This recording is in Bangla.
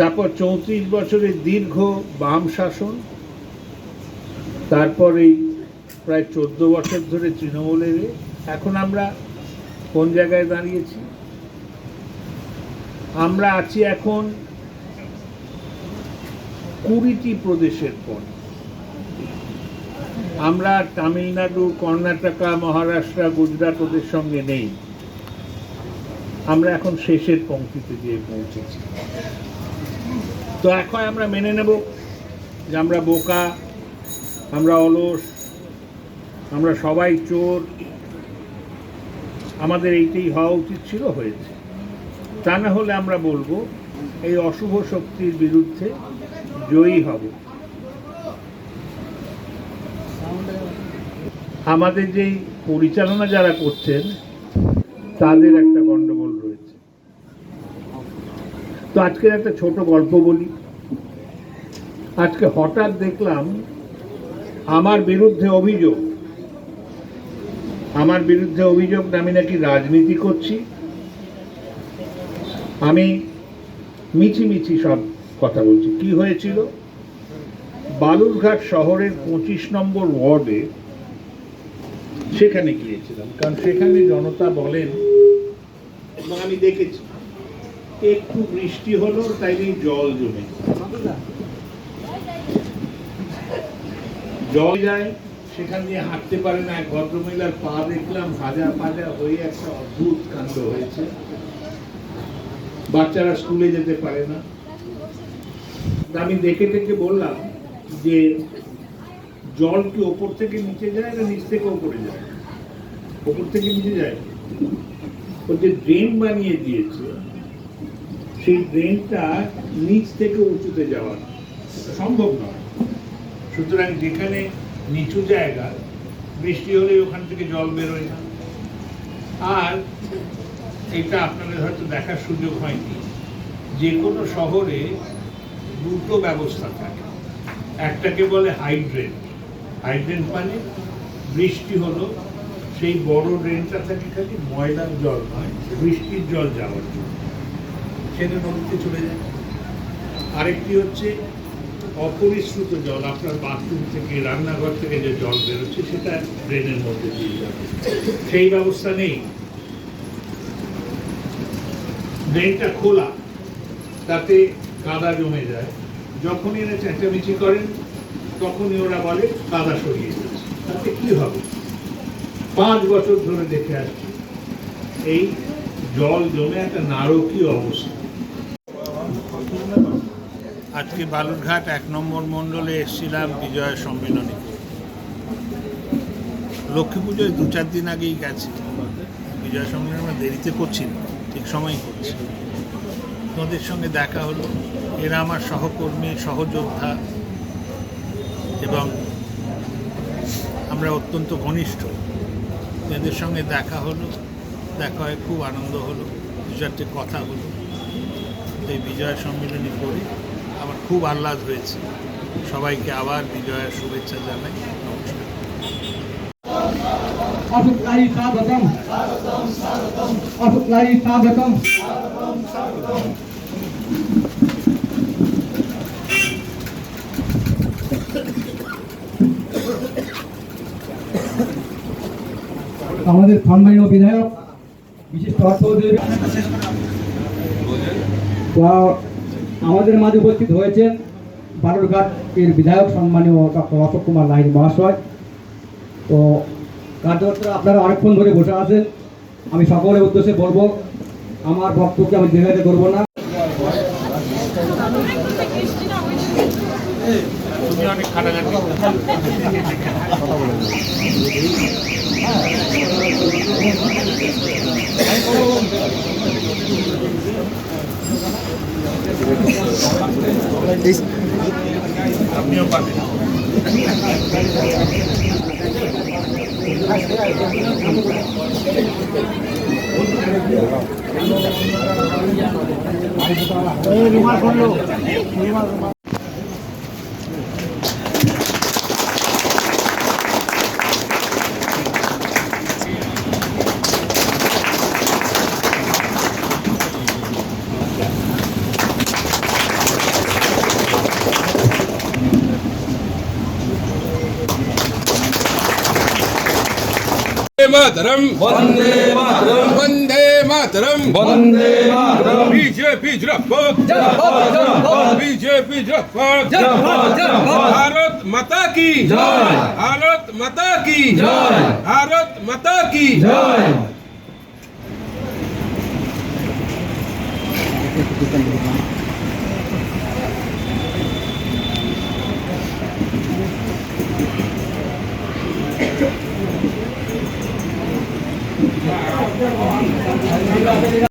তারপর চৌত্রিশ বছরের দীর্ঘ বাম শাসন, তারপর এই প্রায় চোদ্দ বছর ধরে তৃণমূলের। এখন আমরা কোন জায়গায় দাঁড়িয়েছি? আমরা আছি এখন কুড়িটি প্রদেশের পর। আমরা তামিলনাড়ু, কর্ণাটকা, মহারাষ্ট্র গুজরাট ওদের সঙ্গে নেই। আমরা এখন শেষের পংক্তিতে গিয়ে পৌঁছেছি। তো এখন আমরা মেনে নেব যে আমরা বোকা, আমরা অলস, আমরা সবাই চোর। আমাদের এইটাই হওয়া উচিত ছিল, হয়েছে। তা না হলে আমরা বলব, এই অশুভ শক্তির বিরুদ্ধে জয়ী হব। আমাদের যেই পরিচালনা যারা করছেন, তাদের একটা তো আজকের একটা ছোট গল্প বলি। আজকে হঠাৎ দেখলাম আমার বিরুদ্ধে অভিযোগ। আমার বিরুদ্ধে অভিযোগ আমি নাকি রাজনীতি করছি। আমি মিছি মিছি সব কথা বলছি। কি হয়েছিল? বালুরঘাট শহরের পঁচিশ নম্বর ওয়ার্ডে সেখানে গিয়েছিলাম। কারণ সেখানে জনতা বলেন, এবং আমি দেখেছি একটু বৃষ্টি হলো, তাই জল জমে। জল যায়, সেখান দিয়ে হাঁটতে পারে না, এক ভদ্রমহিলার পা দেখলাম, ভাজা ভাজা হয়ে একটা অদ্ভুত কাণ্ড হয়েছে। বাচ্চারা স্কুলে যেতে পারে না। আমি দেখে দেখে বললাম যে, জল কি ওপর থেকে নিচে যায় না নিচ থেকে ওপরে যায়? ওপর থেকে নিচে যায়। ও যে ড্রেন বানিয়ে দিয়েছে সেই ড্রেনটা নিচ থেকে উঁচুতে যাওয়া সম্ভব নয়। সুতরাং যেখানে নিচু জায়গা, বৃষ্টি হলে ওখান থেকে জল বেরোয় না। আর এটা আপনাদের হয়তো দেখার সুযোগ হয়নি যে কোনো শহরে দুটো ব্যবস্থা থাকে। একটাকে বলে হাইড্রেন্ট হাইড্রেন্ট মানে বৃষ্টি হলো, সেই বড় ড্রেনটা থাকে খালি ময়লার জল নয়, বৃষ্টির জল যাওয়ার জন্য। সেটা নদীতে চলে যায়। আরেকটি হচ্ছে অপরিশ্রুত জল, আপনার বাথরুম থেকে, রান্নাঘর থেকে যে জল বেরোচ্ছে, সেটা ড্রেনের মধ্যে দিয়ে যাবে। সেই ব্যবস্থা নেই। ড্রেনটা খোলা, তাতে কাদা জমে যায়। যখনই এরা চেঁচামেচি করেন, তখনই ওরা বলে কাদা সরিয়ে দিচ্ছে তাতে কি হবে? পাঁচ বছর ধরে দেখে আসছি, এই জল জমে একটা নারকীয় অবস্থা। আজকে বালুরঘাট এক নম্বর মণ্ডলে এসেছিলাম বিজয় সম্মেলনে। লক্ষ্মী পুজোয় দু চার দিন আগেই গেছি। বিজয় সম্মেলন আমরা দেরিতে করছি না, ঠিক সময়ই করছি। তোমাদের সঙ্গে দেখা হলো। এরা আমার সহকর্মী, সহযোদ্ধা এবং আমরা অত্যন্ত ঘনিষ্ঠ। এদের সঙ্গে দেখা হলো, দেখা হয় খুব আনন্দ হলো, দু চারটে কথা হলো। এই বিজয় সম্মেলনী করি খুব আহ্লাদ হয়েছে। সবাইকে আবার বিজয়ের শুভেচ্ছা জানাই। নমস্কার। স্বাগতম। স্বাগতম। আমাদের সম্মানীয় বিধায়ক বিশেষ অর্থ আমাদের মাঝে উপস্থিত হয়েছেন বালুরঘাট এর বিধায়ক সম্মানীয় অশোক কুমার লাহির মহাশয়। তো কার্যকর্তারা আপনারা অনেকক্ষণ ধরে বসে আছেন। আমি সকলের উদ্দেশ্যে বলব, আমার বক্তব্যকে আমি দীর্ঘায়িত করব না। es मातरम वंदे मातरम। वंदे मातरम। वंदे मातरम। बीजेपी जरफा जरफा जरफा बीजेपी जरफा जरफा जरफा भारत माता की। जय। भारत माता की। जय। भारत माता की। जय। Thank you.